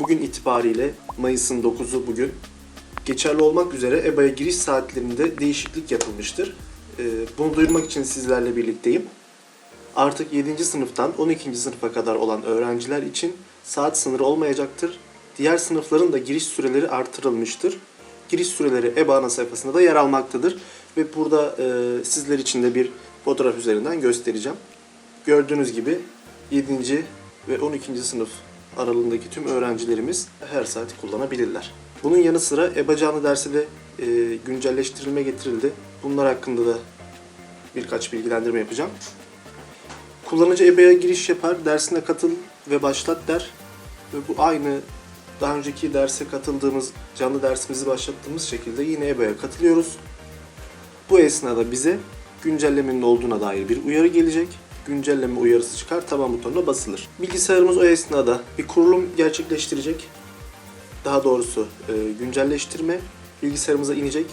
Bugün itibariyle Mayıs'ın 9'u bugün geçerli olmak üzere EBA'ya giriş saatlerinde değişiklik yapılmıştır. Ee, Bunu duyurmak için sizlerle birlikteyim. Artık 7. sınıftan 12. sınıfa kadar olan öğrenciler için saat sınırı olmayacaktır. Diğer sınıfların da giriş süreleri artırılmıştır. Giriş süreleri EBA ana sayfasında da yer almaktadır. Ve burada e, sizler için de bir fotoğraf üzerinden göstereceğim. Gördüğünüz gibi 7. ve 12. sınıf aralığındaki tüm öğrencilerimiz her saati kullanabilirler. Bunun yanı sıra EBA dersi de e, güncelleştirilme getirildi. Bunlar hakkında da birkaç bilgilendirme yapacağım. Kullanıcı EBA'ya giriş yapar, dersine katıl ve başlat der. Ve bu aynı daha önceki derse katıldığımız, canlı dersimizi başlattığımız şekilde yine EBA'ya katılıyoruz. Bu esnada bize güncellemenin olduğuna dair bir uyarı gelecek. Güncelleme uyarısı çıkar, tamam butonuna basılır. Bilgisayarımız o esnada bir kurulum gerçekleştirecek. Daha doğrusu e, güncelleştirme bilgisayarımıza inecek.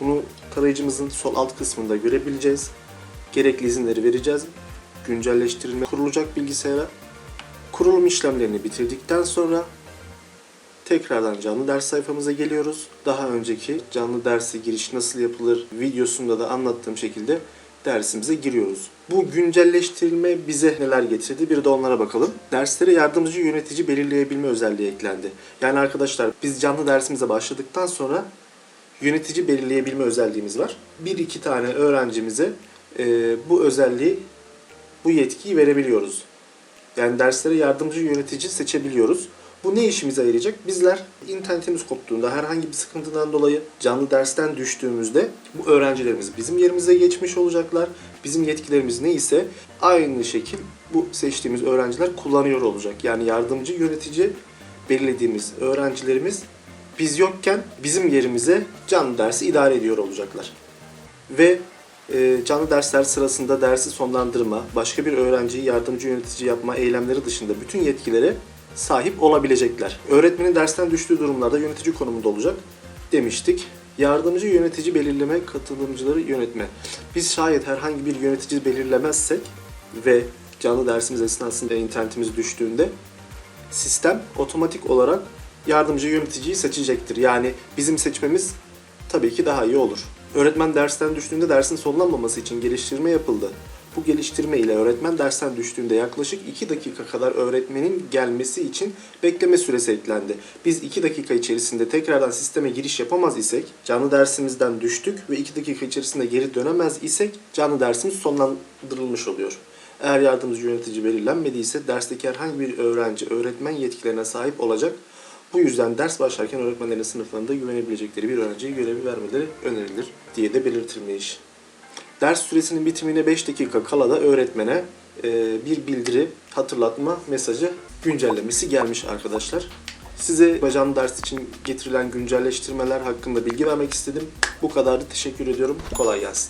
Bunu tarayıcımızın sol alt kısmında görebileceğiz. Gerekli izinleri vereceğiz. Güncelleştirilme kurulacak bilgisayara. Kurulum işlemlerini bitirdikten sonra tekrardan canlı ders sayfamıza geliyoruz. Daha önceki canlı derse giriş nasıl yapılır videosunda da anlattığım şekilde dersimize giriyoruz. Bu güncelleştirilme bize neler getirdi bir de onlara bakalım. Derslere yardımcı yönetici belirleyebilme özelliği eklendi. Yani arkadaşlar biz canlı dersimize başladıktan sonra yönetici belirleyebilme özelliğimiz var. Bir iki tane öğrencimize e, bu özelliği, bu yetkiyi verebiliyoruz. Yani derslere yardımcı yönetici seçebiliyoruz. Bu ne işimize yarayacak? Bizler internetimiz koptuğunda herhangi bir sıkıntıdan dolayı canlı dersten düştüğümüzde bu öğrencilerimiz bizim yerimize geçmiş olacaklar. Bizim yetkilerimiz neyse aynı şekil bu seçtiğimiz öğrenciler kullanıyor olacak. Yani yardımcı yönetici belirlediğimiz öğrencilerimiz biz yokken bizim yerimize canlı dersi idare ediyor olacaklar. Ve e, canlı dersler sırasında dersi sonlandırma, başka bir öğrenciyi yardımcı yönetici yapma eylemleri dışında bütün yetkilere sahip olabilecekler. Öğretmenin dersten düştüğü durumlarda yönetici konumunda olacak demiştik. Yardımcı yönetici belirleme, katılımcıları yönetme. Biz şayet herhangi bir yönetici belirlemezsek ve canlı dersimiz esnasında internetimiz düştüğünde sistem otomatik olarak yardımcı yöneticiyi seçecektir. Yani bizim seçmemiz tabii ki daha iyi olur. Öğretmen dersten düştüğünde dersin sonlanmaması için geliştirme yapıldı. Bu geliştirme ile öğretmen dersten düştüğünde yaklaşık 2 dakika kadar öğretmenin gelmesi için bekleme süresi eklendi. Biz 2 dakika içerisinde tekrardan sisteme giriş yapamaz isek, canlı dersimizden düştük ve 2 dakika içerisinde geri dönemez isek canlı dersimiz sonlandırılmış oluyor. Eğer yardımcı yönetici belirlenmediyse dersteki herhangi bir öğrenci öğretmen yetkilerine sahip olacak. Bu yüzden ders başlarken öğretmenlerin sınıflarında güvenebilecekleri bir öğrenciye görevi vermeleri önerilir diye de belirtilmiş. Ders süresinin bitimine 5 dakika kala da öğretmene e, bir bildiri, hatırlatma mesajı güncellemesi gelmiş arkadaşlar. Size canlı ders için getirilen güncelleştirmeler hakkında bilgi vermek istedim. Bu kadardı. Teşekkür ediyorum. Kolay gelsin.